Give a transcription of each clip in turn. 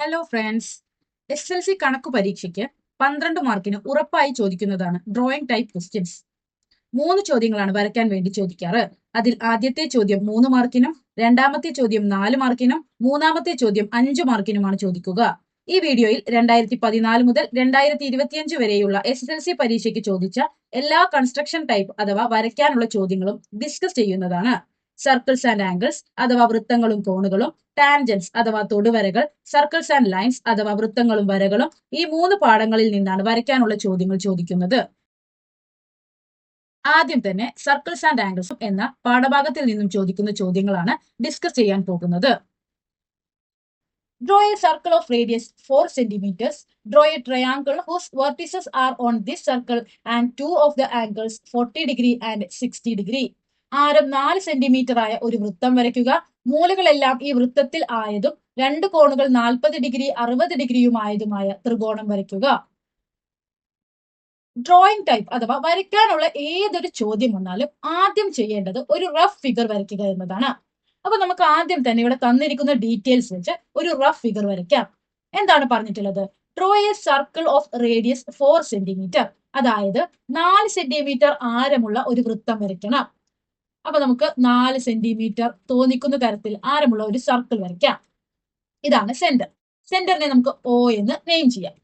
Hello friends S L C കണക്ക് പരീക്ഷയ്ക്ക് പന്ത്രണ്ട് മാർക്കിന് ഉറപ്പായി ചോദിക്കുന്നതാണ് ഡ്രോയിങ് ടൈപ്പ് ക്വസ്റ്റ്യൻസ് മൂന്ന് ചോദ്യങ്ങളാണ് വരയ്ക്കാൻ വേണ്ടി ചോദിക്കാറ്. അതിൽ ആദ്യത്തെ ചോദ്യം മൂന്ന് മാർക്കിനും രണ്ടാമത്തെ ചോദ്യം നാല് മാർക്കിനും മൂന്നാമത്തെ ചോദ്യം അഞ്ച് മാർക്കിനുമാണ് ചോദിക്കുക. ഈ വീഡിയോയിൽ രണ്ടായിരത്തി പതിനാല് മുതൽ രണ്ടായിരത്തി ഇരുപത്തിയഞ്ച് വരെയുള്ള എസ് എൽ സി പരീക്ഷയ്ക്ക് ചോദിച്ച എല്ലാ കൺസ്ട്രക്ഷൻ ടൈപ്പ് അഥവാ വരയ്ക്കാനുള്ള ചോദ്യങ്ങളും ഡിസ്കസ് ചെയ്യുന്നതാണ്. സർക്കിൾസ് ആൻഡ് ആംഗിൾസ് അഥവാ വൃത്തങ്ങളും കോണുകളും. ടാൻജൻസ് അഥവാ തൊടുവരകൾ. സർക്കിൾസ് ആൻഡ് ലൈൻസ് അഥവാ വൃത്തങ്ങളും വരകളും. ഈ മൂന്ന് പാഠങ്ങളിൽ നിന്നാണ് വരയ്ക്കാനുള്ള ചോദ്യങ്ങൾ ചോദിക്കുന്നത്. ആദ്യം തന്നെ സർക്കിൾസ് ആൻഡ് ആംഗിൾസ് എന്ന പാഠഭാഗത്തിൽ നിന്നും ചോദിക്കുന്ന ചോദ്യങ്ങളാണ് ഡിസ്കസ് ചെയ്യാൻ പോകുന്നത്. Draw a circle of radius four centimetres draw a triangle whose vertices are on this circle and two of the angles forty degree and sixty degree ആരം നാല് സെന്റിമീറ്റർ ആയ ഒരു വൃത്തം വരയ്ക്കുക. മൂലകളെല്ലാം ഈ വൃത്തത്തിൽ ആയതും രണ്ട് കോണുകൾ നാൽപ്പത് ഡിഗ്രി അറുപത് ഡിഗ്രിയുമായതുമായ ത്രികോണം വരയ്ക്കുക. ഡ്രോയിങ് ടൈപ്പ് അഥവാ വരയ്ക്കാനുള്ള ഏതൊരു ചോദ്യം വന്നാലും ആദ്യം ചെയ്യേണ്ടത് ഒരു റഫ് ഫിഗർ വരയ്ക്കുക എന്നതാണ്. അപ്പൊ നമുക്ക് ആദ്യം തന്നെ ഇവിടെ തന്നിരിക്കുന്ന ഡീറ്റെയിൽസ് വെച്ച് ഒരു റഫ് ഫിഗർ വരയ്ക്കാം. എന്താണ് പറഞ്ഞിട്ടുള്ളത്? Draw a circle of radius four centimetre അതായത് നാല് സെന്റിമീറ്റർ ആരമുള്ള ഒരു വൃത്തം വരയ്ക്കണം. അപ്പൊ നമുക്ക് നാല് സെന്റിമീറ്റർ തോന്നിക്കുന്ന തരത്തിൽ ആരമുള്ള ഒരു സർക്കിൾ വരയ്ക്കാം. ഇതാണ് സെന്റർ സെന്ററിനെ നമുക്ക് ഒ എന്ന് നെയിം ചെയ്യാം.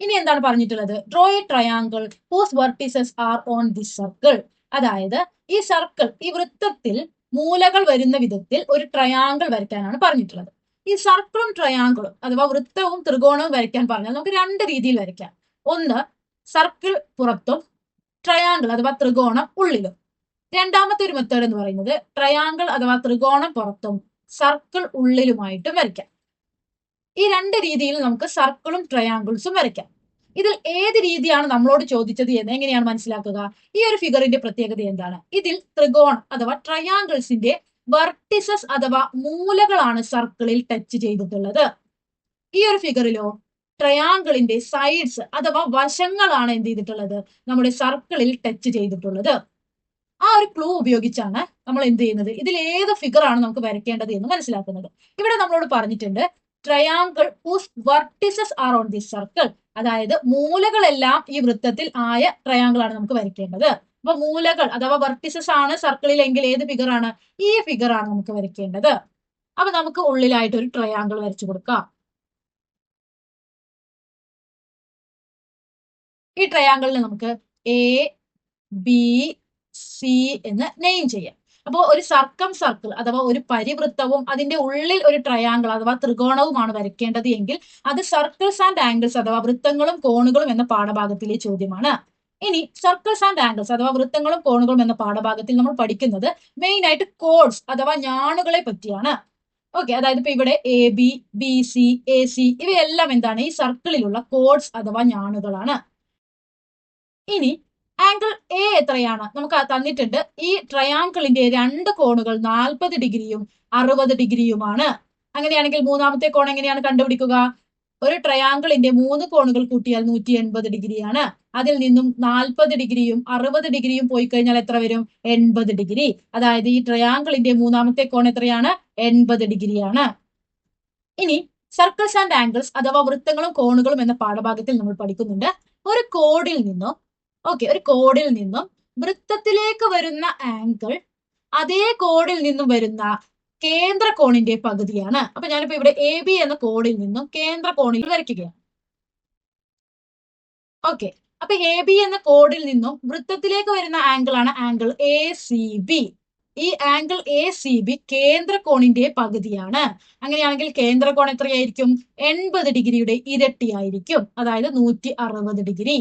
ഇനി എന്താണ് പറഞ്ഞിട്ടുള്ളത്? Draw a triangle whose vertices are on this circle അതായത് ഈ സർക്കിൾ ഈ വൃത്തത്തിൽ മൂലകൾ വരുന്ന വിധത്തിൽ ഒരു ട്രയാങ്കിൾ വരയ്ക്കാനാണ് പറഞ്ഞിട്ടുള്ളത്. ഈ സർക്കിളും ട്രയാങ്കിളും അഥവാ വൃത്തവും ത്രികോണവും വരയ്ക്കാൻ പറഞ്ഞാൽ നമുക്ക് രണ്ട് രീതിയിൽ വരയ്ക്കാം. ഒന്ന് സർക്കിൾ പുറത്തും ട്രയാങ്കിൾ അഥവാ ത്രികോണം ഉള്ളിലും. രണ്ടാമത്തെ ഒരു മെത്തേഡ് എന്ന് പറയുന്നത് ട്രയാങ്കിൾ അഥവാ ത്രികോണം പുറത്തും സർക്കിൾ ഉള്ളിലുമായിട്ടും വരയ്ക്കാം. ഈ രണ്ട് രീതിയിൽ നമുക്ക് സർക്കിളും ട്രയാങ്കിൾസും വരയ്ക്കാം. ഇതിൽ ഏത് രീതിയാണ് നമ്മളോട് ചോദിച്ചത് എന്ന് എങ്ങനെയാണ് മനസ്സിലാക്കുക? ഈ ഒരു ഫിഗറിന്റെ പ്രത്യേകത എന്താണ്? ഇതിൽ ത്രികോണം അഥവാ ട്രയാങ്കിൾസിന്റെ വെർട്ടിസസ് അഥവാ മൂലകളാണ് സർക്കിളിൽ ടച്ച് ചെയ്തിട്ടുള്ളത്. ഈ ഒരു ഫിഗറിലോ ട്രയാങ്കിളിന്റെ സൈഡ്സ് അഥവാ വശങ്ങളാണ് എന്ത് ചെയ്തിട്ടുള്ളത്? നമ്മുടെ സർക്കിളിൽ ടച്ച് ചെയ്തിട്ടുള്ളത്. ആ ഒരു ക്ലൂ ഉപയോഗിച്ചാണ് നമ്മൾ എന്ത് ചെയ്യുന്നത്? ഇതിൽ ഏത് ഫിഗർ ആണ് നമുക്ക് വരയ്ക്കേണ്ടത് എന്ന് മനസ്സിലാക്കുന്നത്. ഇവിടെ നമ്മളോട് പറഞ്ഞിട്ടുണ്ട് triangle whose vertices are on the circle അതായത് മൂലകളെല്ലാം ഈ വൃത്തത്തിൽ ആയ ട്രയാങ്കിൾ ആണ് നമുക്ക് വരയ്ക്കേണ്ടത്. അപ്പൊ മൂലകൾ അഥവാ വർട്ടിസസ് ആണ് സർക്കിളിൽ എങ്കിൽ ഏത് ഫിഗർ ആണ്? ഈ ഫിഗർ ആണ് നമുക്ക് വരയ്ക്കേണ്ടത്. അപ്പൊ നമുക്ക് ഉള്ളിലായിട്ട് ഒരു ട്രയാങ്കിൾ വരച്ചു കൊടുക്കാം. ഈ ട്രയാങ്കിളിന് നമുക്ക് എ ബി സി എന്ന് നെയിം ചെയ്യാം. അപ്പോൾ ഒരു സർക്കം സർക്കിൾ അഥവാ ഒരു പരിവൃത്തവും അതിന്റെ ഉള്ളിൽ ഒരു ട്രയാങ്കിൾ അഥവാ ത്രികോണവുമാണ് വരയ്ക്കേണ്ടത് എങ്കിൽ അത് സർക്കിൾസ് ആൻഡ് ആംഗിൾസ് അഥവാ വൃത്തങ്ങളും കോണുകളും എന്ന പാഠഭാഗത്തിലെ ചോദ്യമാണ്. ഇനി സർക്കിൾസ് ആൻഡ് ആംഗിൾസ് അഥവാ വൃത്തങ്ങളും കോണുകളും എന്ന പാഠഭാഗത്തിൽ നമ്മൾ പഠിക്കുന്നത് മെയിൻ ആയിട്ട് കോഡ്സ് അഥവാ ഞാണുകളെ പറ്റിയാണ്. ഓക്കെ അതായത് ഇപ്പൊ ഇവിടെ A B B C A C ഇവയെല്ലാം എന്താണ്? ഈ സർക്കിളിലുള്ള കോഡ്സ് അഥവാ ഞാണുകളാണ്. ഇനി ആംഗിൾ എ എത്രയാണ്? നമുക്ക് തന്നിട്ടുണ്ട്. ഈ ട്രയാങ്കിളിന്റെ രണ്ട് കോണുകൾ നാൽപ്പത് ഡിഗ്രിയും അറുപത് ഡിഗ്രിയുമാണ്. അങ്ങനെയാണെങ്കിൽ മൂന്നാമത്തെ കോൺ എങ്ങനെയാണ് കണ്ടുപിടിക്കുക? ഒരു ട്രയാങ്കിളിന്റെ മൂന്ന് കോണുകൾ കൂട്ടിയാൽ നൂറ്റി എൺപത് ഡിഗ്രിയാണ്. അതിൽ നിന്നും നാൽപ്പത് ഡിഗ്രിയും അറുപത് ഡിഗ്രിയും പോയി കഴിഞ്ഞാൽ എത്ര വരും? എൺപത് ഡിഗ്രി. അതായത് ഈ ട്രയാങ്കിളിന്റെ മൂന്നാമത്തെ കോൺ എത്രയാണ്? എൺപത് ഡിഗ്രിയാണ്. ഇനി സർക്കിൾസ് ആൻഡ് ആംഗിൾസ് അഥവാ വൃത്തങ്ങളും കോണുകളും എന്ന പാഠഭാഗത്തിൽ നമ്മൾ പഠിക്കുന്നുണ്ട്. ഒരു കോഡിൽ നിന്നും ഓക്കെ ഒരു കോഡിൽ നിന്നും വൃത്തത്തിലേക്ക് വരുന്ന ആംഗിൾ അതേ കോഡിൽ നിന്നും വരുന്ന കേന്ദ്ര കോണിന്റെ പകുതിയാണ്. അപ്പൊ ഞാനിപ്പോ ഇവിടെ എ ബി എന്ന കോഡിൽ നിന്നും കേന്ദ്ര കോണിൽ വരയ്ക്കുകയാണ്. ഓക്കെ അപ്പൊ എ ബി എന്ന കോഡിൽ നിന്നും വൃത്തത്തിലേക്ക് വരുന്ന ആംഗിൾ ആണ് ആംഗിൾ എ സി ബി ഈ ആംഗിൾ എ സി ബി കേന്ദ്ര കോണിന്റെ പകുതിയാണ്. അങ്ങനെയാണെങ്കിൽ കേന്ദ്ര കോൺ എത്രയായിരിക്കും? എൺപത് ഡിഗ്രിയുടെ ഇരട്ടിയായിരിക്കും. അതായത് നൂറ്റി അറുപത് ഡിഗ്രി.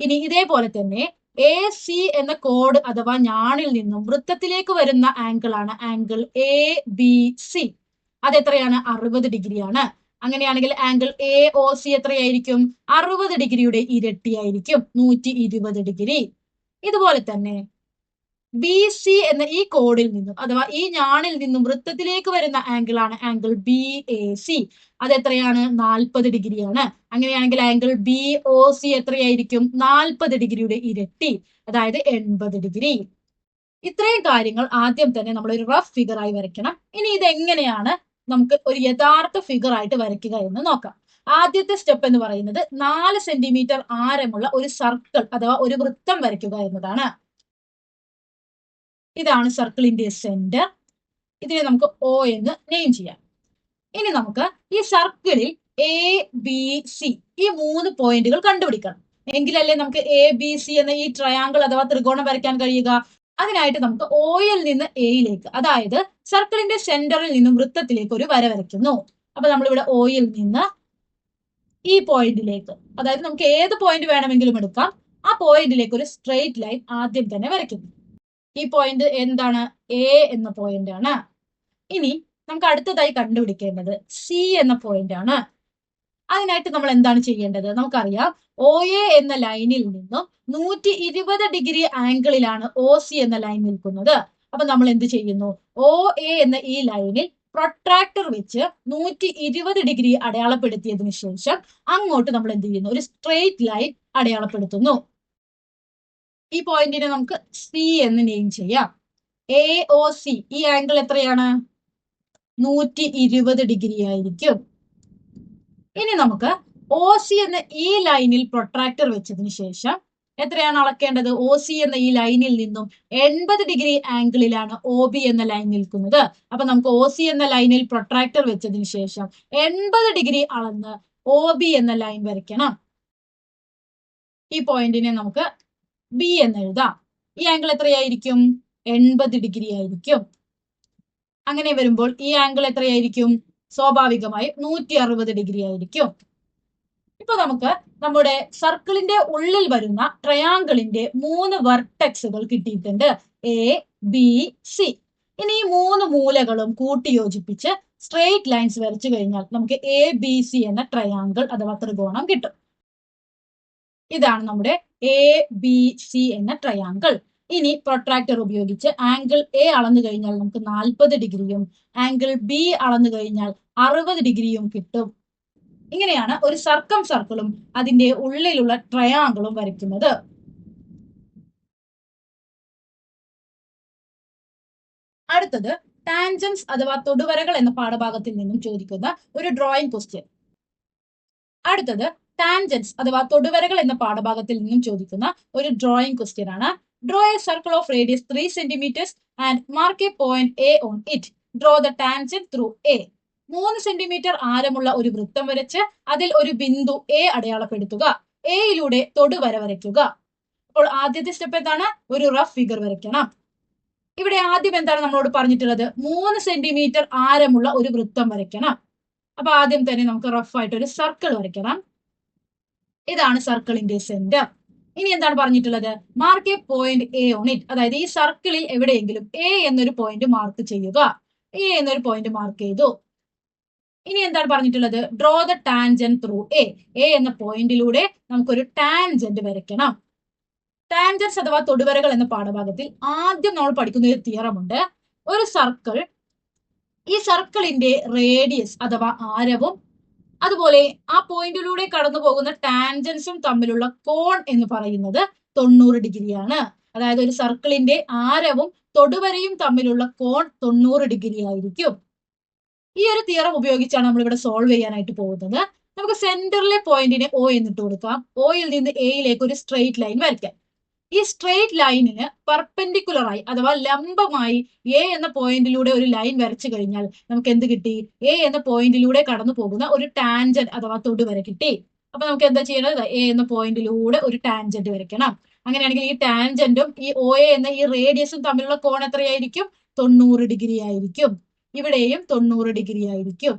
ഇനി ഇതേപോലെ തന്നെ എ സി എന്ന കോഡ് അഥവാ ഞാണിൽ നിന്നും വൃത്തത്തിലേക്ക് വരുന്ന ആംഗിൾ ആണ് ആംഗിൾ എ ബി സി അത് എത്രയാണ് അറുപത് ഡിഗ്രിയാണ്. അങ്ങനെയാണെങ്കിൽ ആംഗിൾ എ ഒ സി എത്രയായിരിക്കും? അറുപത് ഡിഗ്രിയുടെ ഇരട്ടിയായിരിക്കും. നൂറ്റി ഇരുപത് ഡിഗ്രി. ഇതുപോലെ തന്നെ ബി സി എന്ന ഈ കോഡിൽ നിന്നും അഥവാ ഈ ഞാണിൽ നിന്നും വൃത്തത്തിലേക്ക് വരുന്ന ആംഗിൾ ആണ് ആംഗിൾ ബി എ സി അത് എത്രയാണ്? നാൽപ്പത് ഡിഗ്രിയാണ്. അങ്ങനെയാണെങ്കിൽ ആംഗിൾ ബി ഒ സി എത്രയായിരിക്കും? നാൽപ്പത് ഡിഗ്രിയുടെ ഇരട്ടി അതായത് എൺപത് ഡിഗ്രി. ഇത്രയും കാര്യങ്ങൾ ആദ്യം തന്നെ നമ്മൾ ഒരു റഫ് ഫിഗർ ആയി വരയ്ക്കണം. ഇനി ഇത് എങ്ങനെയാണ് നമുക്ക് ഒരു യഥാർത്ഥ ഫിഗർ ആയിട്ട് വരയ്ക്കുക എന്ന് നോക്കാം. ആദ്യത്തെ സ്റ്റെപ്പ് എന്ന് പറയുന്നത് നാല് സെന്റിമീറ്റർ ആരമുള്ള ഒരു സർക്കിൾ അഥവാ ഒരു വൃത്തം വരയ്ക്കുക എന്നതാണ്. ഇതാണ് സർക്കിളിന്റെ സെന്റർ ഇതിനെ നമുക്ക് ഒ എന്ന് നെയിം ചെയ്യാം. ഇനി നമുക്ക് ഈ സർക്കിളിൽ എ ബി സി ഈ മൂന്ന് പോയിന്റുകൾ കണ്ടുപിടിക്കണം. എങ്കിലല്ലേ നമുക്ക് എ ബി സി എന്ന ഈ ട്രയാങ്കിൾ അഥവാ ത്രികോണം വരയ്ക്കാൻ കഴിയുക? അതിനായിട്ട് നമുക്ക് ഓയിൽ നിന്ന് എയിലേക്ക് അതായത് സർക്കിളിന്റെ സെന്ററിൽ നിന്നും വൃത്തത്തിലേക്ക് ഒരു വര വരയ്ക്കുന്നു. അപ്പൊ നമ്മളിവിടെ ഓയിൽ നിന്ന് ഈ പോയിന്റിലേക്ക് അതായത് നമുക്ക് ഏത് പോയിന്റ് വേണമെങ്കിലും എടുക്കാം. ആ പോയിന്റിലേക്ക് ഒരു സ്ട്രെയിറ്റ് ലൈൻ ആദ്യം തന്നെ വരയ്ക്കുന്നു. ഈ പോയിന്റ് എന്താണ്? എ എന്ന പോയിന്റ് ആണ്. ഇനി നമുക്ക് അടുത്തതായി കണ്ടുപിടിക്കേണ്ടത് സി എന്ന പോയിന്റ് ആണ്. അതിനായിട്ട് നമ്മൾ എന്താണ് ചെയ്യേണ്ടത്? നമുക്കറിയാം ഒ എ എന്ന ലൈനിൽ നിന്നും നൂറ്റി ഇരുപത് ഡിഗ്രി ആംഗിളിലാണ് ഒ സി എന്ന ലൈൻ നിൽക്കുന്നത്. അപ്പൊ നമ്മൾ എന്ത് ചെയ്യുന്നു? ഒ എ എന്ന ഈ ലൈനിൽ പ്രൊട്രാക്ടർ വെച്ച് നൂറ്റി ഇരുപത് ഡിഗ്രി അടയാളപ്പെടുത്തിയതിനു ശേഷം അങ്ങോട്ട് നമ്മൾ എന്ത് ചെയ്യുന്നു? ഒരു സ്ട്രെയിറ്റ് ലൈൻ അടയാളപ്പെടുത്തുന്നു. ഈ പോയിന്റിനെ നമുക്ക് സി എന്ന് നെയിം ചെയ്യാം. എ ഒ സി ഈ ആംഗിൾ എത്രയാണ്? നൂറ്റി ഇരുപത് ഡിഗ്രി ആയിരിക്കും. ഇനി നമുക്ക് ഒ സി എന്ന ഈ ലൈനിൽ പ്രൊട്രാക്ടർ വെച്ചതിന് ശേഷം എത്രയാണ് അളക്കേണ്ടത്? ഒ സി എന്ന ഈ ലൈനിൽ നിന്നും എൺപത് ഡിഗ്രി ആംഗിളിലാണ് ഒ ബി എന്ന ലൈൻ നിൽക്കുന്നത്. അപ്പൊ നമുക്ക് ഒ സി എന്ന ലൈനിൽ പ്രൊട്രാക്ടർ വെച്ചതിന് ശേഷം എൺപത് ഡിഗ്രി അളന്ന് ഒ ബി എന്ന ലൈൻ വരയ്ക്കണം. ഈ പോയിന്റിനെ നമുക്ക് ബി എന്ന് എഴുതാം. ഈ ആംഗിൾ എത്രയായിരിക്കും? എൺപത് ഡിഗ്രി ആയിരിക്കും. അങ്ങനെ വരുമ്പോൾ ഈ ആംഗിൾ എത്രയായിരിക്കും? സ്വാഭാവികമായി നൂറ്റി അറുപത് ഡിഗ്രി ആയിരിക്കും. ഇപ്പൊ നമുക്ക് നമ്മുടെ സർക്കിളിന്റെ ഉള്ളിൽ വരുന്ന ട്രയാങ്കിളിന്റെ മൂന്ന് വെർട്ടെക്സുകൾ കിട്ടിയിട്ടുണ്ട്. എ ബി സി ഇനി ഈ മൂന്ന് മൂലകളും കൂട്ടിയോജിപ്പിച്ച് സ്ട്രെയിറ്റ് ലൈൻസ് വരച്ചു കഴിഞ്ഞാൽ നമുക്ക് എ ബി സി എന്ന ട്രയാങ്കിൾ അഥവാ ത്രികോണം കിട്ടും. ഇതാണ് നമ്മുടെ എ ബി സി എന്ന ട്രയാങ്കിൾ ഇനി പ്രൊട്രാക്ടർ ഉപയോഗിച്ച് ആംഗിൾ എ അളന്നു കഴിഞ്ഞാൽ നമുക്ക് നാൽപ്പത് ഡിഗ്രിയും ആംഗിൾ ബി അളന്നു കഴിഞ്ഞാൽ അറുപത് ഡിഗ്രിയും കിട്ടും. ഇങ്ങനെയാണ് ഒരു സർക്കം സർക്കിളും അതിന്റെ ഉള്ളിലുള്ള ട്രയാങ്കിളും വരയ്ക്കുന്നത്. അടുത്തത് ടാൻജൻസ് അഥവാ തൊടുവരകൾ എന്ന പാഠഭാഗത്തിൽ നിന്നും ചോദിക്കുന്ന ഒരു ഡ്രോയിങ് ക്വസ്റ്റ്യൻ അടുത്തത് ടാൻജൻസ് അഥവാ തൊടുവരകൾ എന്ന പാഠഭാഗത്തിൽ നിന്നും ചോദിക്കുന്ന ഒരു ഡ്രോയിങ് ക്വസ്റ്റ്യൻ ആണ്. Draw a circle of radius three centimetres and mark a point A on it draw the tangent through A മൂന്ന് സെന്റിമീറ്റർ ആരമുള്ള ഒരു വൃത്തം വരച്ച് അതിൽ ഒരു ബിന്ദു എ അടയാളപ്പെടുത്തുക. എയിലൂടെ തൊടുവര വരയ്ക്കുക. അപ്പോൾ ആദ്യത്തെ സ്റ്റെപ്പ് എന്താണ്? ഒരു റഫ് ഫിഗർ വരയ്ക്കണം. ഇവിടെ ആദ്യം എന്താണ് നമ്മളോട് പറഞ്ഞിട്ടുള്ളത്? മൂന്ന് സെന്റിമീറ്റർ ആരമുള്ള ഒരു വൃത്തം വരയ്ക്കണം. അപ്പൊ ആദ്യം തന്നെ നമുക്ക് റഫ് ആയിട്ട് ഒരു സർക്കിൾ വരയ്ക്കണം. ഇതാണ് സർക്കിളിന്റെ സെന്റർ ഇനി എന്താണ് പറഞ്ഞിട്ടുള്ളത്? Mark a point A on it അതായത് ഈ സർക്കിളിൽ എവിടെയെങ്കിലും എ എന്നൊരു പോയിന്റ് മാർക്ക് ചെയ്യുക. എ എന്നൊരു പോയിന്റ് മാർക്ക് ചെയ്തു. ഇനി എന്താണ് പറഞ്ഞിട്ടുള്ളത്? Draw the tangent through A A എന്ന പോയിന്റിലൂടെ നമുക്കൊരു ടാൻജന്റ് വരയ്ക്കണം. ടാൻജൻസ് അഥവാ തൊടുവരകൾ എന്ന പാഠഭാഗത്തിൽ ആദ്യം നമ്മൾ പഠിക്കുന്ന ഒരു തിയറമുണ്ട് ഒരു സർക്കിൾ ഈ സർക്കിളിന്റെ റേഡിയസ് അഥവാ ആരവും അതുപോലെ ആ പോയിന്റിലൂടെ കടന്നു പോകുന്ന ടാൻജൻസും തമ്മിലുള്ള കോൺ എന്ന് പറയുന്നത് തൊണ്ണൂറ് ഡിഗ്രിയാണ്. അതായത് ഒരു സർക്കിളിന്റെ ആരവും തൊടുവരയും തമ്മിലുള്ള കോൺ തൊണ്ണൂറ് ഡിഗ്രി ആയിരിക്കും. ഈ ഒരു തിയറം ഉപയോഗിച്ചാണ് നമ്മൾ ഇവിടെ സോൾവ് ചെയ്യാനായിട്ട് പോകുന്നത്. നമുക്ക് സെന്ററിലെ പോയിന്റിനെ ഒ എന്നിട്ട് കൊടുക്കാം. ഒയിൽ നിന്ന് എയിലേക്ക് ഒരു സ്ട്രെയിറ്റ് ലൈൻ വരയ്ക്കാം. ഈ സ്ട്രെയിറ്റ് ലൈനിന് പെർപെൻഡിക്കുലർ ആയി അഥവാ ലംബമായി എ എന്ന പോയിന്റിലൂടെ ഒരു ലൈൻ വരച്ചു കഴിഞ്ഞാൽ നമുക്ക് എന്ത് കിട്ടി? എ എന്ന പോയിന്റിലൂടെ കടന്നു പോകുന്ന ഒരു ടാൻജന്റ് അഥവാ തൊടുവര കിട്ടി. അപ്പൊ നമുക്ക് എന്താ ചെയ്യേണ്ടത്? എ എന്ന പോയിന്റിലൂടെ ഒരു ടാൻജന്റ് വരയ്ക്കണം. അങ്ങനെയാണെങ്കിൽ ഈ ടാൻജന്റും ഈ ഒ എ എന്ന ഈ റേഡിയസും തമ്മിലുള്ള കോൺ എത്രയായിരിക്കും? തൊണ്ണൂറ് ഡിഗ്രി ആയിരിക്കും. ഇവിടെയും തൊണ്ണൂറ് ഡിഗ്രി ആയിരിക്കും.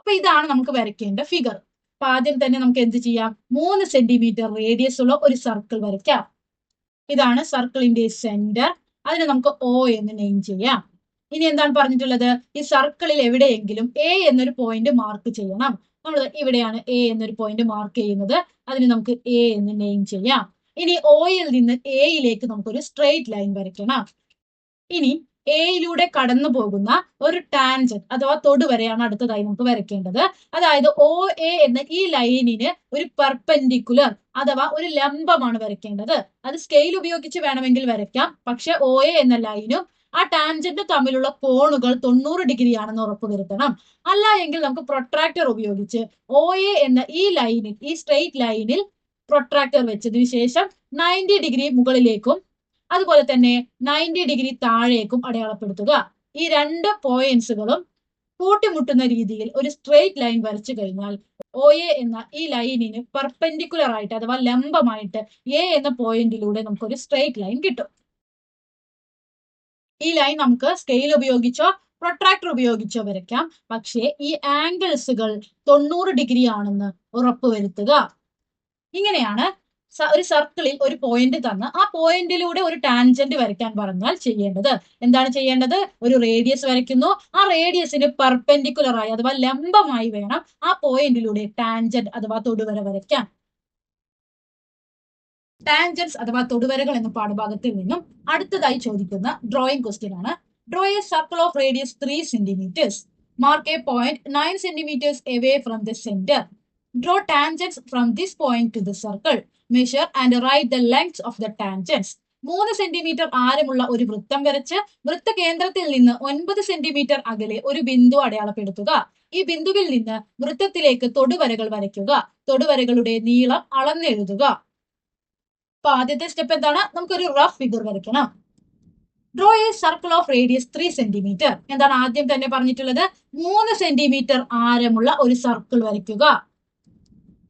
അപ്പൊ ഇതാണ് നമുക്ക് വരയ്ക്കേണ്ട ഫിഗർ അപ്പൊ ആദ്യം തന്നെ നമുക്ക് എന്ത് ചെയ്യാം? മൂന്ന് സെന്റിമീറ്റർ റേഡിയസ് ഉള്ള ഒരു സർക്കിൾ വരയ്ക്കാം. ഇതാണ് സർക്കിളിന്റെ സെന്റർ അതിന് നമുക്ക് ഒ എന്ന് നെയിം ചെയ്യാം. ഇനി എന്താണ് പറഞ്ഞിട്ടുള്ളത്? ഈ സർക്കിളിൽ എവിടെയെങ്കിലും എ എന്നൊരു പോയിന്റ് മാർക്ക് ചെയ്യണം. നമ്മൾ ഇവിടെയാണ് എ എന്നൊരു പോയിന്റ് മാർക്ക് ചെയ്യുന്നത്. അതിന് നമുക്ക് എ എന്ന് നെയിം ചെയ്യാം. ഇനി ഒയിൽ നിന്ന് എയിലേക്ക് നമുക്കൊരു സ്ട്രെയിറ്റ് ലൈൻ വരയ്ക്കണം. ഇനി എയിലൂടെ കടന്നു പോകുന്ന ഒരു ടാൻജന്റ് അഥവാ തൊടുവരയാണ് അടുത്തതായി നമുക്ക് വരയ്ക്കേണ്ടത്. അതായത് ഒ എ എന്ന ഈ ലൈനിന് ഒരു പെർപെൻഡിക്കുലർ അഥവാ ഒരു ലംബമാണ് വരയ്ക്കേണ്ടത്. അത് സ്കെയിൽ ഉപയോഗിച്ച് വേണമെങ്കിൽ വരയ്ക്കാം. പക്ഷെ ഒ എ എന്ന ലൈനും ആ ടാൻജന്റ് തമ്മിലുള്ള കോണുകൾ തൊണ്ണൂറ് ഡിഗ്രി ആണെന്ന് ഉറപ്പുവരുത്തണം അല്ല എങ്കിൽ നമുക്ക് പ്രൊട്രാക്ടർ ഉപയോഗിച്ച് ഒ എ എന്ന ഈ ലൈനിൽ ഈ സ്ട്രെയിറ്റ് ലൈനിൽ പ്രൊട്രാക്ടർ വെച്ചതിനു ശേഷം നയന്റി ഡിഗ്രി മുകളിലേക്കും അതുപോലെ തന്നെ നയന്റി ഡിഗ്രി താഴേക്കും അടയാളപ്പെടുത്തുക. ഈ രണ്ട് പോയിന്റ്സുകളും കൂട്ടിമുട്ടുന്ന രീതിയിൽ ഒരു സ്ട്രെയിറ്റ് ലൈൻ വരച്ചു കഴിഞ്ഞാൽ ഒ എ എന്ന ഈ ലൈനിന് പെർപെൻഡിക്കുലർ ആയിട്ട് അഥവാ ലംബമായിട്ട് എ എന്ന പോയിന്റിലൂടെ നമുക്ക് ഒരു സ്ട്രെയിറ്റ് ലൈൻ കിട്ടും. ഈ ലൈൻ നമുക്ക് സ്കെയിൽ ഉപയോഗിച്ചോ പ്രൊട്രാക്ടർ ഉപയോഗിച്ചോ വരയ്ക്കാം. പക്ഷേ ഈ ആംഗിൾസുകൾ തൊണ്ണൂറ് ഡിഗ്രി ആണെന്ന് ഉറപ്പുവരുത്തുക. ഇങ്ങനെയാണ് ഒരു സർക്കിളിൽ ഒരു പോയിന്റ് തന്ന് ആ പോയിന്റിലൂടെ ഒരു ടാൻജന്റ് വരയ്ക്കാൻ പറഞ്ഞാൽ ചെയ്യേണ്ടത്. എന്താണ് ചെയ്യേണ്ടത്? ഒരു റേഡിയസ് വരയ്ക്കുന്നു. ആ റേഡിയസിന് പെർപെൻഡിക്കുലർ ആയി അഥവാ ലംബമായി വേണം ആ പോയിന്റിലൂടെ ടാൻജന്റ് അഥവാ തൊടുവര വരയ്ക്കാൻ. ടാൻജൻസ് അഥവാ തൊടുവരകൾ എന്ന പാഠഭാഗത്തിൽ നിന്നും അടുത്തതായി ചോദിക്കുന്ന ഡ്രോയിങ് ക്വസ്റ്റ്യൻ ആണ്. Draw a circle of radius three centimetres mark a point nine centimetres away from the centre draw tangents from this point to the circle measure and write the length of the tangents മൂന്ന് centimetre ആരമുള്ള ഒരു വൃത്തം വരച്ച് വൃത്ത കേന്ദ്രത്തിൽ നിന്ന് ഒൻപത് centimetre അകലെ ഒരു ബിന്ദു അടയാളപ്പെടുത്തുക. ഈ ബിന്ദുവിൽ നിന്ന് വൃത്തത്തിലേക്ക് തൊടുവരകൾ വരയ്ക്കുക. തൊടുവരകളുടെ നീളം അളന്നെഴുതുക. അപ്പൊ ആദ്യത്തെ സ്റ്റെപ്പ് എന്താണ്? നമുക്കൊരു റഫ് ഫിഗർ വരയ്ക്കണം. Draw a circle of radius three centimetre എന്താണ് ആദ്യം തന്നെ പറഞ്ഞിട്ടുള്ളത്? മൂന്ന് സെന്റിമീറ്റർ ആരമുള്ള ഒരു സർക്കിൾ വരയ്ക്കുക.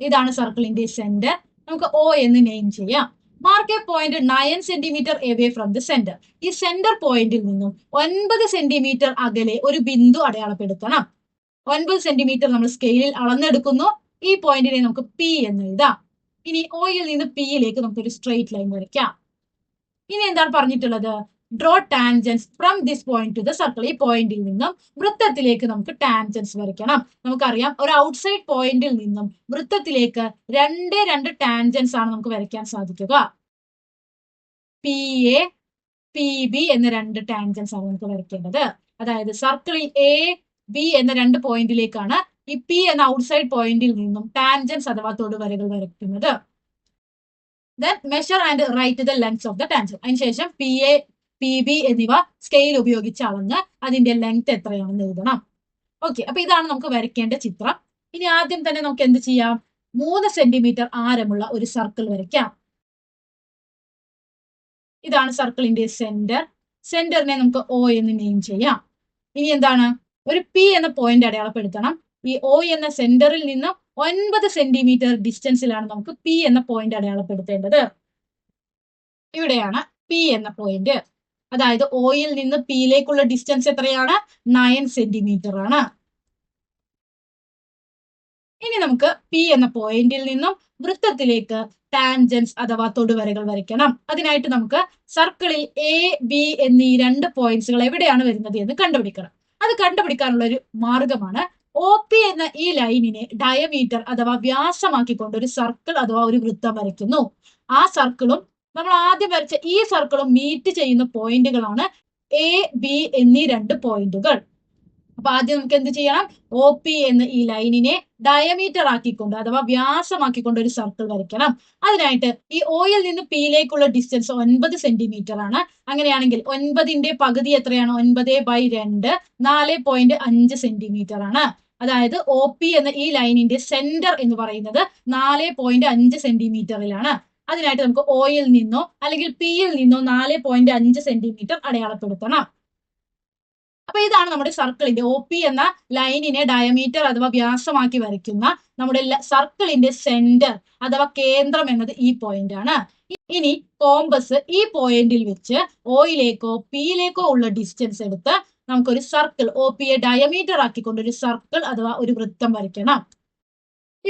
ഇതാണ് സർക്കിളിന്റെ സെന്റർ നമുക്ക് ഒ എന്ന് നെയിം ചെയ്യാം. Mark a point nine centimetre away from the centre ഈ സെന്റർ പോയിന്റിൽ നിന്നും ഒൻപത് സെന്റിമീറ്റർ അകലെ ഒരു ബിന്ദു അടയാളപ്പെടുത്തണം. ഒൻപത് സെന്റിമീറ്റർ നമ്മൾ സ്കെയിലിൽ അളന്നെടുക്കുന്നു. ഈ പോയിന്റിനെ നമുക്ക് പി എന്ന് എഴുതാം. ഇനി ഒയിൽ നിന്ന് പിയിലേക്ക് നമുക്കൊരു സ്ട്രെയിറ്റ് ലൈൻ വരയ്ക്കാം. ഇനി എന്താണ് പറഞ്ഞിട്ടുള്ളത്? Draw tangents from this point to the circle ഈ പോയിന്റിൽ നിന്നും വൃത്തത്തിലേക്ക് നമുക്ക് ടാൻജൻസ് വരയ്ക്കണം. നമുക്കറിയാം ഒരു ഔട്ട്സൈഡ് പോയിന്റിൽ നിന്നും വൃത്തത്തിലേക്ക് രണ്ടേ രണ്ട് ടാൻജൻസ് ആണ് നമുക്ക് വരയ്ക്കാൻ സാധിക്കുക. പി എ പി ബി എന്ന രണ്ട് ടാൻജൻസ് ആണ് നമുക്ക് വരയ്ക്കേണ്ടത്. അതായത് സർക്കിളിൽ എ ബി എന്ന രണ്ട് പോയിന്റിലേക്കാണ് ഈ പി എന്ന ഔട്ട്സൈഡ് പോയിന്റിൽ നിന്നും ടാൻജൻസ് അഥവാ തൊടുവരകൾ വരയ്ക്കുന്നത്. Then measure and write the length of the tangent അതിനുശേഷം പി എ പി ബി എന്നിവ സ്കെയിൽ ഉപയോഗിച്ച് അളന്ന് അതിന്റെ ലെങ്ത് എത്രയാണെന്ന് എഴുതണം. ഓക്കെ അപ്പൊ ഇതാണ് നമുക്ക് വരയ്ക്കേണ്ട ചിത്രം. ഇനി ആദ്യം തന്നെ നമുക്ക് എന്ത് ചെയ്യാം? മൂന്ന് സെന്റിമീറ്റർ ആരമുള്ള ഒരു സർക്കിൾ വരയ്ക്കാം. ഇതാണ് സർക്കിളിന്റെ സെന്റർ സെന്ററിനെ നമുക്ക് ഒ എന്ന് നെയിം ചെയ്യാം. ഇനി എന്താണ്? ഒരു പി എന്ന പോയിന്റ് അടയാളപ്പെടുത്തണം. ഈ ഒ എന്ന സെന്ററിൽ നിന്ന് ഒൻപത് സെന്റിമീറ്റർ ഡിസ്റ്റൻസിലാണ് നമുക്ക് പി എന്ന പോയിന്റ് അടയാളപ്പെടുത്തേണ്ടത്. ഇവിടെയാണ് പി എന്ന പോയിന്റ് അതായത് ഒയിൽ നിന്ന് പിയിലേക്കുള്ള ഡിസ്റ്റൻസ് എത്രയാണ്? നയൻ സെന്റിമീറ്റർ ആണ്. ഇനി നമുക്ക് പി എന്ന പോയിന്റിൽ നിന്നും വൃത്തത്തിലേക്ക് ടാൻജൻസ് അഥവാ തൊടുവരകൾ വരയ്ക്കണം. അതിനായിട്ട് നമുക്ക് സർക്കിളിൽ എ ബി എന്നീ രണ്ട് പോയിന്റ്സുകൾ എവിടെയാണ് വരുന്നത് എന്ന് കണ്ടുപിടിക്കണം. അത് കണ്ടുപിടിക്കാനുള്ള ഒരു മാർഗമാണ് ഒ പി എന്ന ഈ ലൈനിനെ ഡയമീറ്റർ അഥവാ വ്യാസമാക്കിക്കൊണ്ട് ഒരു സർക്കിൾ അഥവാ ഒരു വൃത്തം വരയ്ക്കുന്നു. ആ സർക്കിളും നമ്മൾ ആദ്യം വരച്ച ഈ സർക്കിളും മീറ്റ് ചെയ്യുന്ന പോയിന്റുകളാണ് എ ബി എന്നീ രണ്ട് പോയിന്റുകൾ അപ്പൊ ആദ്യം നമുക്ക് എന്ത് ചെയ്യണം? ഒ പി എന്ന ഈ ലൈനിനെ ഡയമീറ്റർ ആക്കിക്കൊണ്ട് അഥവാ വ്യാസമാക്കിക്കൊണ്ട് ഒരു സർക്കിൾ വരയ്ക്കണം. അതിനായിട്ട് ഈ ഒയിൽ നിന്ന് പിയിലേക്കുള്ള ഡിസ്റ്റൻസ് ഒൻപത് സെന്റിമീറ്റർ ആണ്. അങ്ങനെയാണെങ്കിൽ ഒൻപതിന്റെ പകുതി എത്രയാണ്? ഒൻപത് ബൈ രണ്ട്. നാല് പോയിന്റ് അഞ്ച് സെന്റിമീറ്റർ ആണ്. അതായത് ഒ പി എന്ന ഈ ലൈനിന്റെ സെന്റർ എന്ന് പറയുന്നത് നാല് പോയിന്റ് അഞ്ച് സെന്റിമീറ്ററിലാണ് അതിനായിട്ട് നമുക്ക് ഒയിൽ നിന്നോ അല്ലെങ്കിൽ പിയിൽ നിന്നോ നാല് പോയിന്റ് അഞ്ച് സെന്റിമീറ്റർ അടയാളപ്പെടുത്തണം. അപ്പൊ ഇതാണ് നമ്മുടെ സർക്കിളിന്റെ ഒ പി എന്ന ലൈനിനെ ഡയമീറ്റർ അഥവാ വ്യാസമാക്കി വരയ്ക്കുന്ന നമ്മുടെ സർക്കിളിന്റെ സെന്റർ അഥവാ കേന്ദ്രം എന്നത് ഈ പോയിന്റ് ആണ്. ഇനി കോമ്പസ് ഈ പോയിന്റിൽ വെച്ച് ഒയിലേക്കോ പിയിലേക്കോ ഉള്ള ഡിസ്റ്റൻസ് എടുത്ത് നമുക്കൊരു സർക്കിൾ ഒ പിയെ ഡയമീറ്റർ ആക്കിക്കൊണ്ട് ഒരു സർക്കിൾ അഥവാ ഒരു വൃത്തം വരയ്ക്കണം.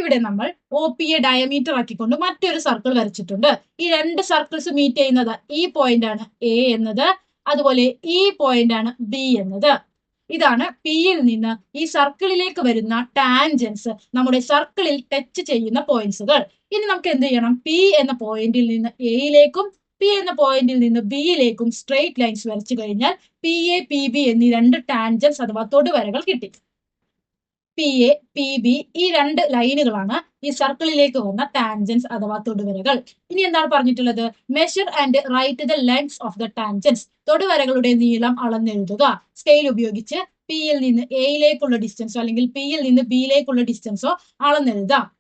ഇവിടെ നമ്മൾ ഒ പിയെ ഡയമീറ്റർ ആക്കിക്കൊണ്ട് മറ്റൊരു സർക്കിൾ വരച്ചിട്ടുണ്ട്. ഈ രണ്ട് സർക്കിൾസ് മീറ്റ് ചെയ്യുന്നത് ഈ പോയിന്റ് ആണ് എ എന്നത് അതുപോലെ ഈ പോയിന്റ് ആണ് ബി എന്നത്. ഇതാണ് പിയിൽ നിന്ന് ഈ സർക്കിളിലേക്ക് വരുന്ന ടാൻജൻസ് നമ്മുടെ സർക്കിളിൽ ടച്ച് ചെയ്യുന്ന പോയിന്റ്സുകൾ ഇനി നമുക്ക് എന്ത് ചെയ്യണം? പി എന്ന പോയിന്റിൽ നിന്ന് എയിലേക്കും പി എന്ന പോയിന്റിൽ നിന്ന് ബിയിലേക്കും സ്ട്രെയിറ്റ് ലൈൻസ് വരച്ചു കഴിഞ്ഞാൽ പി എ പി ബി എന്നീ രണ്ട് ടാൻജൻസ് അഥവാ തൊടുവരകൾ കിട്ടി. പി എ പി ബി ഈ രണ്ട് ലൈനുകളാണ് ഈ സർക്കിളിലേക്ക് വന്ന ടാൻജൻസ് അഥവാ തൊടുവരകൾ. ഇനി എന്താണ് പറഞ്ഞിട്ടുള്ളത്? Measure and write the lengths of the tangents തൊടുവരകളുടെ നീളം അളന്നെഴുതുക. സ്കെയിൽ ഉപയോഗിച്ച് പിയിൽ നിന്ന് എയിലേക്കുള്ള ഡിസ്റ്റൻസോ അല്ലെങ്കിൽ പിയിൽ നിന്ന് ബിയിലേക്കുള്ള ഡിസ്റ്റൻസോ അളന്നെഴുതാം.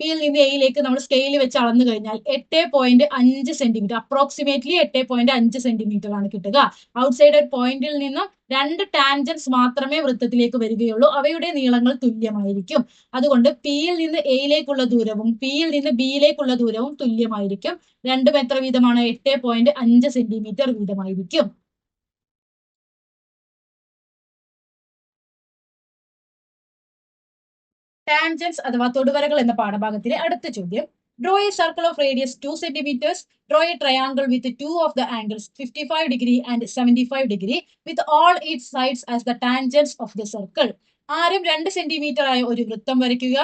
പിയിൽ നിന്ന് എയിലേക്ക് നമ്മൾ സ്കെയിൽ വെച്ച് അളന്നു കഴിഞ്ഞാൽ എട്ട് പോയിന്റ് അഞ്ച് സെന്റിമീറ്റർ അപ്രോക്സിമേറ്റ്ലി എട്ട് പോയിന്റ് അഞ്ച് സെന്റിമീറ്റർ ആണ് കിട്ടുക. ഔട്ട്സൈഡ് പോയിന്റിൽ നിന്നും രണ്ട് ടാൻജൻസ് മാത്രമേ വൃത്തത്തിലേക്ക് വരികയുള്ളൂ. അവയുടെ നീളങ്ങൾ തുല്യമായിരിക്കും. അതുകൊണ്ട് പിയിൽ നിന്ന് എയിലേക്കുള്ള ദൂരവും പിയിൽ നിന്ന് ബിയിലേക്കുള്ള ദൂരവും തുല്യമായിരിക്കും. രണ്ടും എത്ര വീതമാണ്? എട്ട് പോയിന്റ് അഞ്ച് സെന്റിമീറ്റർ വീതമായിരിക്കും. ടാൻജൻസ് അഥവാ തൊടുവരകൾ എന്ന പാഠഭാഗത്തിലെ അടുത്ത ചോദ്യം. Draw a circle of radius two centimetres draw a triangle with two of the angles fifty five degree and seventy five degree with all it sides as the tangents of the circle ആരും രണ്ട് centimetre ആയ ഒരു വൃത്തം വരയ്ക്കുക.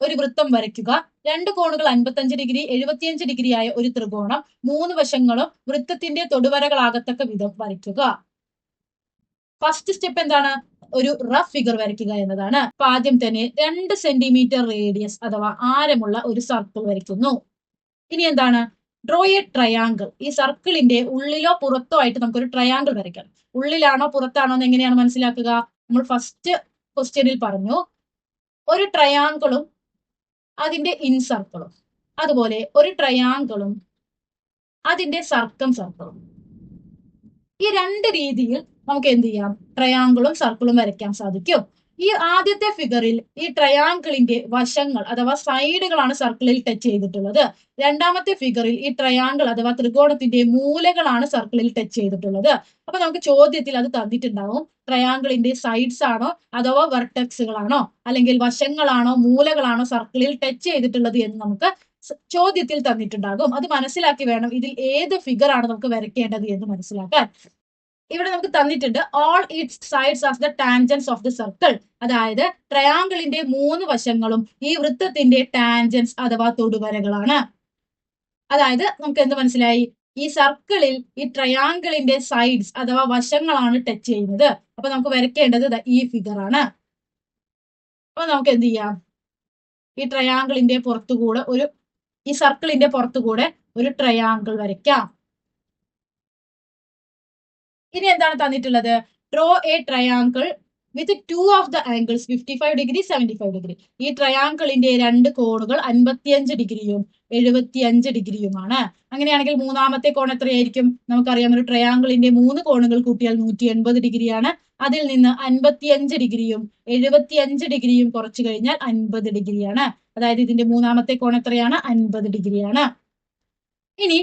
ഒരു വൃത്തം വരയ്ക്കുക. രണ്ട് കോണുകൾ അൻപത്തഞ്ച് ഡിഗ്രി എഴുപത്തിയഞ്ച് ഡിഗ്രി ആയ ഒരു ത്രികോണം. മൂന്ന് വശങ്ങളും വൃത്തത്തിന്റെ തൊടുവരകളാകത്തക്ക വിധം വരയ്ക്കുക. ഫസ്റ്റ് സ്റ്റെപ്പ് എന്താണ്? ഒരു റഫ് ഫിഗർ വരയ്ക്കുക എന്നതാണ്. അപ്പൊ ആദ്യം തന്നെ രണ്ട് സെന്റിമീറ്റർ റേഡിയസ് അഥവാ ആരമുള്ള ഒരു സർക്കിൾ വരയ്ക്കുന്നു. ഇനി എന്താണ്? ഡ്രോ എ ട്രയാങ്കിൾ ഈ സർക്കിളിന്റെ ഉള്ളിലോ പുറത്തോ ആയിട്ട് നമുക്കൊരു ട്രയാങ്കിൾ വരയ്ക്കാം. ഉള്ളിലാണോ പുറത്താണോ എന്ന് എങ്ങനെയാണ് മനസ്സിലാക്കുക? നമ്മൾ ഫസ്റ്റ് ക്വസ്റ്റ്യനിൽ പറഞ്ഞു ഒരു ട്രയാങ്കിളും അതിന്റെ ഇൻസർക്കിളും അതുപോലെ ഒരു ട്രയാങ്കിളും അതിന്റെ സർക്കം സർക്കിളും ഈ രണ്ട് രീതിയിൽ നമുക്ക് എന്ത് ചെയ്യാം ട്രയാങ്കിളും സർക്കിളും വരയ്ക്കാൻ സാധിക്കും. ഈ ആദ്യത്തെ ഫിഗറിൽ ഈ ട്രയാങ്കിളിന്റെ വശങ്ങൾ അഥവാ സൈഡുകളാണ് സർക്കിളിൽ ടച്ച് ചെയ്തിട്ടുള്ളത്. രണ്ടാമത്തെ ഫിഗറിൽ ഈ ട്രയാങ്കിൾ അഥവാ ത്രികോണത്തിന്റെ മൂലകളാണ് സർക്കിളിൽ ടച്ച് ചെയ്തിട്ടുള്ളത്. അപ്പൊ നമുക്ക് ചോദ്യത്തിൽ അത് തന്നിട്ടുണ്ടാവും. ട്രയാങ്കിളിന്റെ സൈഡ്സ് ആണോ അഥവാ വെർട്ടക്സുകളാണോ അല്ലെങ്കിൽ വശങ്ങളാണോ മൂലകളാണോ സർക്കിളിൽ ടച്ച് ചെയ്തിട്ടുള്ളത് എന്ന് നമുക്ക് ചോദ്യത്തിൽ തന്നിട്ടുണ്ടാകും. അത് മനസ്സിലാക്കി വേണം ഇതിൽ ഏത് ഫിഗർ ആണ് നമുക്ക് വരയ്ക്കേണ്ടത് എന്ന് മനസ്സിലാക്കാൻ. ഇവിടെ നമുക്ക് തന്നിട്ടുണ്ട് all its sides of the tangents of the circle അതായത് ട്രയാങ്കിളിന്റെ മൂന്ന് വശങ്ങളും ഈ വൃത്തത്തിന്റെ ടാൻജൻസ് അഥവാ തൊടുവരകളാണ്. അതായത് നമുക്ക് എന്ത് മനസ്സിലായി? ഈ സർക്കിളിൽ ഈ ട്രയാങ്കിളിന്റെ സൈഡ്സ് അഥവാ വശങ്ങളാണ് ടച്ച് ചെയ്യുന്നത്. അപ്പൊ നമുക്ക് വരയ്ക്കേണ്ടത് ഈ ഫിഗർ ആണ്. അപ്പൊ നമുക്ക് എന്ത് ചെയ്യാം? ഈ ട്രയാങ്കിളിന്റെ പുറത്തുകൂടെ ഒരു ഈ സർക്കിളിന്റെ പുറത്തുകൂടെ ഒരു ട്രയാങ്കിൾ വരയ്ക്കാം. ഇനി എന്താണ് തന്നിട്ടുള്ളത്? Draw a triangle with two of the angles fifty five degree seventy five degree ഈ ട്രയാങ്കിളിന്റെ രണ്ട് കോണുകൾ അൻപത്തിയഞ്ച് ഡിഗ്രിയും എഴുപത്തിയഞ്ച് ഡിഗ്രിയുമാണ്. അങ്ങനെയാണെങ്കിൽ മൂന്നാമത്തെ കോൺ എത്രയായിരിക്കും? നമുക്കറിയാം ഒരു ട്രയാങ്കിളിന്റെ മൂന്ന് കോണുകൾ കൂട്ടിയാൽ നൂറ്റി എൺപത് ഡിഗ്രിയാണ്. അതിൽ നിന്ന് അൻപത്തിയഞ്ച് ഡിഗ്രിയും എഴുപത്തിയഞ്ച് ഡിഗ്രിയും കുറച്ചു കഴിഞ്ഞാൽ അൻപത് ഡിഗ്രിയാണ്. അതായത് ഇതിന്റെ മൂന്നാമത്തെ കോൺ എത്രയാണ്? അൻപത് ഡിഗ്രിയാണ്. ഇനി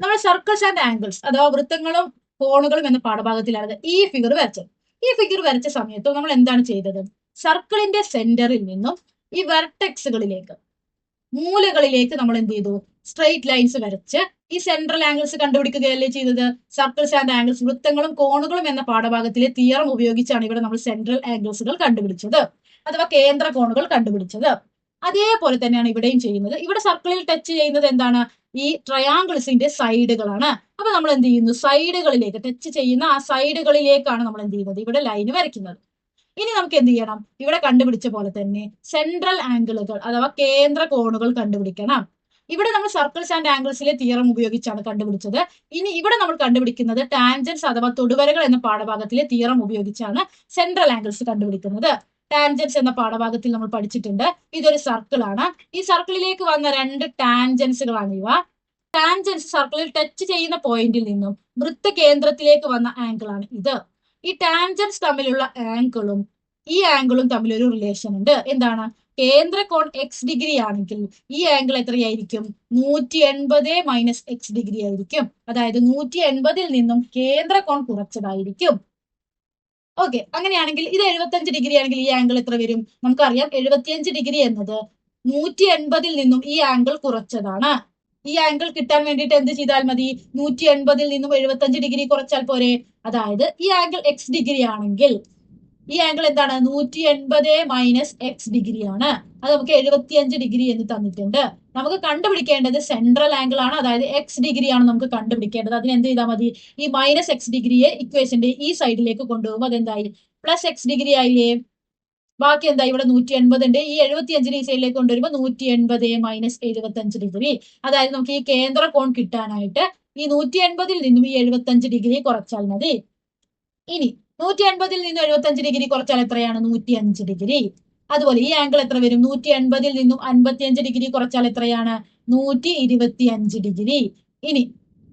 നമ്മൾ സർക്കിൾസ് ആൻഡ് ആംഗിൾസ് അഥവാ വൃത്തങ്ങളും കോണുകളും എന്ന പാഠഭാഗത്തിലാണ് ഈ ഫിഗർ വരച്ചത്. ഈ ഫിഗർ വരച്ച സമയത്ത് നമ്മൾ എന്താണ് ചെയ്തത്? സർക്കിളിന്റെ സെന്ററിൽ നിന്നും ഈ വെർട്ടെക്സുകളിലേക്ക് മൂലകളിലേക്ക് നമ്മൾ എന്ത് ചെയ്തു? സ്ട്രെയിറ്റ് ലൈൻസ് വരച്ച് ഈ സെൻട്രൽ ആംഗിൾസ് കണ്ടുപിടിക്കുകയല്ലേ ചെയ്തത്? സർക്കിൾസ് ആൻഡ് ആംഗിൾസ് വൃത്തങ്ങളും കോണുകളും എന്ന പാഠഭാഗത്തിലെ തിയറം ഉപയോഗിച്ചാണ് ഇവിടെ നമ്മൾ സെൻട്രൽ ആംഗിൾസുകൾ കണ്ടുപിടിച്ചത്. അഥവാ കേന്ദ്ര കോണുകൾ കണ്ടുപിടിച്ചത്. അതേപോലെ തന്നെയാണ് ഇവിടെയും ചെയ്യുന്നത്. ഇവിടെ സർക്കിളിൽ ടച്ച് ചെയ്യുന്നത് എന്താണ്? ഈ ട്രയാങ്കിൾസിന്റെ സൈഡുകളാണ് അപ്പൊ നമ്മൾ എന്ത് ചെയ്യുന്നു? സൈഡുകളിലേക്ക് ടച്ച് ചെയ്യുന്ന ആ സൈഡുകളിലേക്കാണ് നമ്മൾ എന്ത് ചെയ്യുന്നത്? ഇവിടെ ലൈന് വരയ്ക്കുന്നത്. ഇനി നമുക്ക് എന്ത് ചെയ്യണം? ഇവിടെ കണ്ടുപിടിച്ച പോലെ തന്നെ സെൻട്രൽ ആംഗിളുകൾ അഥവാ കേന്ദ്ര കോണുകൾ കണ്ടുപിടിക്കണം. ഇവിടെ നമ്മൾ സർക്കിൾസ് ആൻഡ് ആംഗിൾസിലെ തിയറം ഉപയോഗിച്ചാണ് കണ്ടുപിടിച്ചത്. ഇനി ഇവിടെ നമ്മൾ കണ്ടുപിടിക്കുന്നത് ടാൻജൻസ് അഥവാ തൊടുവരകൾ എന്ന പാഠഭാഗത്തിലെ തിയറം ഉപയോഗിച്ചാണ് സെൻട്രൽ ആംഗിൾസ് കണ്ടുപിടിക്കുന്നത്. ടാൻജൻസ് എന്ന പാഠഭാഗത്തിൽ നമ്മൾ പഠിച്ചിട്ടുണ്ട്. ഇതൊരു സർക്കിൾ ആണ്. ഈ സർക്കിളിലേക്ക് വന്ന രണ്ട് ടാൻജൻസുകളാണ് ഇവ. ടാൻജൻസ് സർക്കിളിൽ ടച്ച് ചെയ്യുന്ന പോയിന്റിൽ നിന്നും വൃത്ത കേന്ദ്രത്തിലേക്ക് വന്ന ആംഗിൾ ആണ് ഇത്. ഈ ടാൻജൻസ് തമ്മിലുള്ള ആംഗിളും ഈ ആംഗിളും തമ്മിൽ ഒരു റിലേഷൻ ഉണ്ട്. എന്താണ്? കേന്ദ്ര കോൺ എക്സ് ഡിഗ്രി ആണെങ്കിൽ ഈ ആംഗിൾ എത്രയായിരിക്കും? നൂറ്റി എൺപത് മൈനസ് എക്സ് ഡിഗ്രി ആയിരിക്കും. അതായത് നൂറ്റി എൺപതിൽ നിന്നും കേന്ദ്ര കോൺ കുറച്ചതായിരിക്കും. ഓക്കെ അങ്ങനെയാണെങ്കിൽ ഇത് എഴുപത്തഞ്ച് ഡിഗ്രി ആണെങ്കിൽ ഈ ആംഗിൾ എത്ര വരും? നമുക്കറിയാം എഴുപത്തിയഞ്ച് ഡിഗ്രി എന്നത് നൂറ്റി എൺപതിൽ നിന്നും ഈ ആംഗിൾ കുറച്ചതാണ്. ഈ ആംഗിൾ കിട്ടാൻ വേണ്ടിയിട്ട് എന്ത് ചെയ്താൽ മതി? നൂറ്റി എൺപതിൽ നിന്നും എഴുപത്തഞ്ച് ഡിഗ്രി കുറച്ചാൽ പോരെ. അതായത് ഈ ആംഗിൾ എക്സ് ഡിഗ്രി ആണെങ്കിൽ ഈ ആംഗിൾ എന്താണ്? നൂറ്റി എൺപത് മൈനസ് എക്സ് ഡിഗ്രി ആണ്. അത് നമുക്ക് എഴുപത്തിയഞ്ച് ഡിഗ്രി എന്ന് തന്നിട്ടുണ്ട്. നമുക്ക് കണ്ടുപിടിക്കേണ്ടത് സെൻട്രൽ ആംഗിൾ ആണ്. അതായത് എക്സ് ഡിഗ്രി ആണ് നമുക്ക് കണ്ടുപിടിക്കേണ്ടത്. അതിന് എന്ത് ചെയ്താൽ മതി? ഈ മൈനസ് എക്സ് ഡിഗ്രിയെ ഇക്വേഷന്റെ ഈ സൈഡിലേക്ക് കൊണ്ടുപോകുമ്പോൾ അതെന്തായി? പ്ലസ് എക്സ് ഡിഗ്രി ആയില്ലേ? ബാക്കി എന്താ ഇവിടെ നൂറ്റി എൺപത് ഉണ്ട്. ഈ എഴുപത്തി അഞ്ചിന് ഈ സൈഡിലേക്ക് കൊണ്ടുവരുമ്പോൾ നൂറ്റി എൺപത് മൈനസ് എഴുപത്തി അഞ്ച് ഡിഗ്രി അതായത് നമുക്ക് ഈ കേന്ദ്ര കോൺ കിട്ടാനായിട്ട് ഈ നൂറ്റി എൺപതിൽ നിന്നും ഈ എഴുപത്തി അഞ്ച് ഡിഗ്രി കുറച്ചാൽ മതി. ഇനി നൂറ്റി എൺപതിൽ നിന്നും എഴുപത്തി അഞ്ച് ഡിഗ്രി കുറച്ചാൽ എത്രയാണ്? നൂറ്റി അഞ്ച് ഡിഗ്രി. അതുപോലെ ഈ ആംഗിൾ എത്ര വരും? നൂറ്റി എൺപതിൽ നിന്നും അൻപത്തി അഞ്ച് ഡിഗ്രി കുറച്ചാൽ എത്രയാണ്? നൂറ്റി ഇരുപത്തി അഞ്ച് ഡിഗ്രി. ഇനി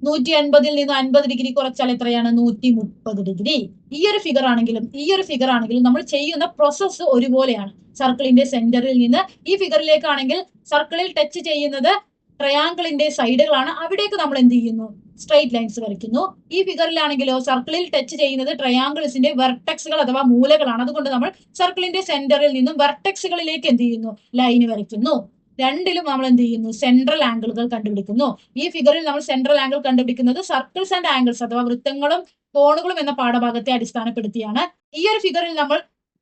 നൂറ്റി എൺപതിൽ നിന്ന് അൻപത് ഡിഗ്രി കുറച്ചാൽ എത്രയാണ്? നൂറ്റി മുപ്പത് ഡിഗ്രി. ഈ ഒരു ഫിഗർ ആണെങ്കിലും ഈ ഒരു ഫിഗർ ആണെങ്കിലും നമ്മൾ ചെയ്യുന്ന പ്രോസസ്സ് ഒരുപോലെയാണ്. സർക്കിളിന്റെ സെന്ററിൽ നിന്ന് ഈ ഫിഗറിലേക്കാണെങ്കിൽ സർക്കിളിൽ ടച്ച് ചെയ്യുന്നത് ട്രയാങ്കിളിന്റെ സൈഡുകളാണ് അവിടേക്ക് നമ്മൾ എന്ത് ചെയ്യുന്നു? സ്ട്രൈറ്റ് ലൈൻസ് വരയ്ക്കുന്നു. ഈ ഫിഗറിലാണെങ്കിലോ സർക്കിളിൽ ടച്ച് ചെയ്യുന്നത് ട്രയാങ്കിൾസിന്റെ വെർട്ടെക്സുകൾ അഥവാ മൂലകളാണ്. അതുകൊണ്ട് നമ്മൾ സർക്കിളിന്റെ സെന്ററിൽ നിന്നും വെർട്ടക്സുകളിലേക്ക് എന്ത് ചെയ്യുന്നു? ലൈൻ വരയ്ക്കുന്നു. രണ്ടിലും നമ്മൾ എന്ത് ചെയ്യുന്നു? സെൻട്രൽ ആംഗിളുകൾ കണ്ടുപിടിക്കുന്നു. ഈ ഫിഗറിൽ നമ്മൾ സെൻട്രൽ ആംഗിൾ കണ്ടുപിടിക്കുന്നത് സർക്കിൾസ് ആൻഡ് ആംഗിൾസ് അഥവാ വൃത്തങ്ങളും കോണുകളും എന്ന പാഠഭാഗത്തെ അടിസ്ഥാനപ്പെടുത്തിയാണ്. ഈ ഒരു ഫിഗറിൽ നമ്മൾ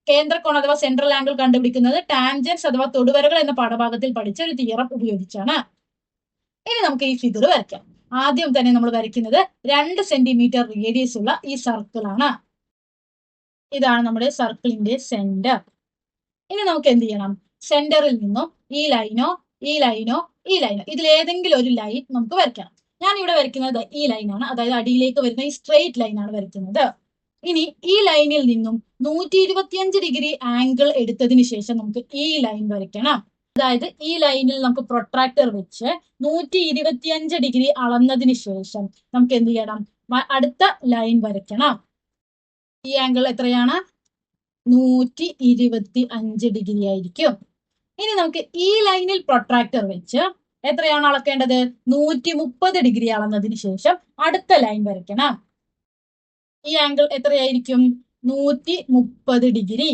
കേന്ദ്രകോൺ അഥവാ സെൻട്രൽ ആംഗിൾ കണ്ടുപിടിക്കുന്നത് ടാൻജൻസ് അഥവാ തൊടുവരകൾ എന്ന പാഠഭാഗത്തിൽ പഠിച്ച ഒരു തിയറം ഉപയോഗിച്ചാണ്. ഇനി നമുക്ക് ഈ ഫിഗർ വരയ്ക്കാം. ആദ്യം തന്നെ നമ്മൾ വരയ്ക്കുന്നത് രണ്ട് സെന്റിമീറ്റർ റേഡിയസ് ഉള്ള ഈ സർക്കിൾ ആണ്. ഇതാണ് നമ്മുടെ സർക്കിളിന്റെ സെന്റർ ഇനി നമുക്ക് എന്ത് ചെയ്യണം? സെന്ററിൽ നിന്നും ഈ ലൈനോ ഈ ലൈനോ ഈ ലൈനോ ഇതിൽ ഏതെങ്കിലും ഒരു ലൈൻ നമുക്ക് വരയ്ക്കണം ഞാൻ ഇവിടെ വരയ്ക്കുന്നത് ഈ ലൈനാണ് അതായത് അടിയിലേക്ക് വരുന്ന ഈ സ്ട്രെയിറ്റ് ലൈനാണ് വരയ്ക്കുന്നത്. ഇനി ഈ ലൈനിൽ നിന്നും നൂറ്റി ഇരുപത്തിയഞ്ച് ഡിഗ്രി ആംഗിൾ എടുത്തതിന് ശേഷം നമുക്ക് ഈ ലൈൻ വരയ്ക്കണം. അതായത് ഈ ലൈനിൽ നമുക്ക് പ്രൊട്രാക്ടർ വെച്ച് നൂറ്റി ഇരുപത്തിയഞ്ച് ഡിഗ്രി അളന്നതിന് ശേഷം നമുക്ക് എന്ത് ചെയ്യണം? അടുത്ത ലൈൻ വരയ്ക്കണം. ഈ ആംഗിൾ എത്രയാണ്? നൂറ്റി ഇരുപത്തി അഞ്ച് ഡിഗ്രി ആയിരിക്കും. ഇനി നമുക്ക് ഈ ലൈനിൽ പ്രൊട്രാക്ടർ വെച്ച് എത്രയാണ് അളക്കേണ്ടത്? നൂറ്റി മുപ്പത് ഡിഗ്രി അളന്നതിന് ശേഷം അടുത്ത ലൈൻ വരയ്ക്കണം. ഈ ആംഗിൾ എത്രയായിരിക്കും? നൂറ്റി മുപ്പത് ഡിഗ്രി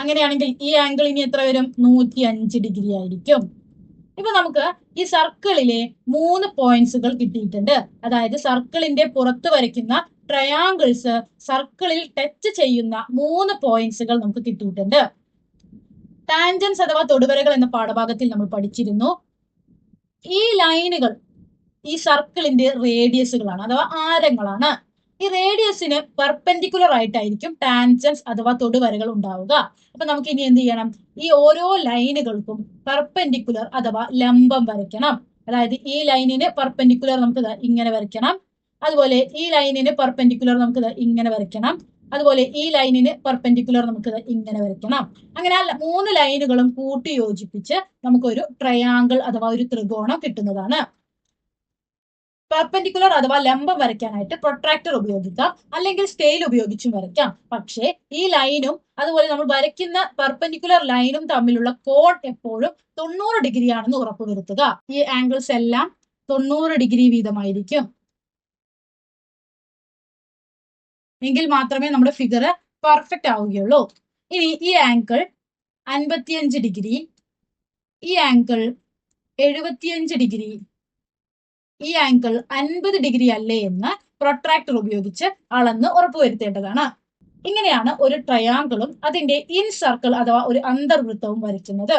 അങ്ങനെയാണെങ്കിൽ ഈ ആംഗിൾ ഇനി എത്ര വരും? നൂറ്റി അഞ്ച് ഡിഗ്രി ആയിരിക്കും. ഇപ്പൊ നമുക്ക് ഈ സർക്കിളിലെ മൂന്ന് പോയിന്റ്സുകൾ കിട്ടിയിട്ടുണ്ട്. അതായത് സർക്കിളിന്റെ പുറത്ത് വരയ്ക്കുന്ന ട്രയാങ്കിൾസ് സർക്കിളിൽ ടച്ച് ചെയ്യുന്ന മൂന്ന് പോയിന്റ്സുകൾ നമുക്ക് കിട്ടിയിട്ടുണ്ട്. ടാൻജൻസ് അഥവാ തൊടുവരകൾ എന്ന പാഠഭാഗത്തിൽ നമ്മൾ പഠിച്ചിരുന്നു. ഈ ലൈനുകൾ ഈ സർക്കിളിന്റെ റേഡിയസുകളാണ് അഥവാ ആരങ്ങളാണ്. ഈ റേഡിയസിന് പെർപെൻഡിക്കുലർ ആയിട്ടായിരിക്കും ടാൻജൻസ് അഥവാ തൊടുവരകൾ ഉണ്ടാവുക. അപ്പൊ നമുക്ക് ഇനി എന്ത് ചെയ്യണം? ഈ ഓരോ ലൈനുകൾക്കും പെർപെൻഡിക്കുലർ അഥവാ ലംബം വരയ്ക്കണം. അതായത് ഈ ലൈനിന് പെർപെൻഡിക്കുലർ നമുക്ക് ഇങ്ങനെ വരയ്ക്കണം. അതുപോലെ ഈ ലൈനിന് പെർപെൻഡിക്കുലർ നമുക്ക് ഇങ്ങനെ വരയ്ക്കണം. അതുപോലെ ഈ ലൈനിന് പെർപെൻഡിക്കുലർ നമുക്ക് ഇങ്ങനെ വരയ്ക്കണം. അങ്ങനെ ആ മൂന്ന് ലൈനുകളും കൂട്ടി യോജിപ്പിച്ച് നമുക്കൊരു ട്രയാങ്കിൾ അഥവാ ഒരു ത്രികോണം കിട്ടുന്നതാണ്. പെർപെൻഡിക്കുലർ അഥവാ ലംബം വരയ്ക്കാനായിട്ട് പ്രൊട്രാക്ടർ ഉപയോഗിക്കാം. അല്ലെങ്കിൽ സ്കെയിൽ ഉപയോഗിച്ചും വരയ്ക്കാം. പക്ഷേ ഈ ലൈനും അതുപോലെ നമ്മൾ വരയ്ക്കുന്ന പെർപെൻഡിക്കുലർ ലൈനും തമ്മിലുള്ള കോൺ എപ്പോഴും തൊണ്ണൂറ് ഡിഗ്രി ആണെന്ന് ഉറപ്പുവരുത്തുക ഈ ആംഗിൾസ് എല്ലാം തൊണ്ണൂറ് ഡിഗ്രി വീതമായിരിക്കും. എങ്കിൽ മാത്രമേ നമ്മുടെ ഫിഗർ പെർഫെക്റ്റ് ആവുകയുള്ളൂ. ഇനി ഈ ആംഗിൾ അൻപത്തിയഞ്ച് ഡിഗ്രി ഈ ആംഗിൾ എഴുപത്തിയഞ്ച് ഡിഗ്രി ഈ ആംഗിൾ അൻപത് ഡിഗ്രി അല്ലേ എന്ന് പ്രൊട്രാക്ടർ ഉപയോഗിച്ച് അളന്ന് ഉറപ്പുവരുത്തേണ്ടതാണ്. ഇങ്ങനെയാണ് ഒരു ട്രയാങ്കിളും അതിന്റെ ഇൻ സർക്കിൾ അഥവാ ഒരു അന്തർവൃത്തവും വരയ്ക്കുന്നത്.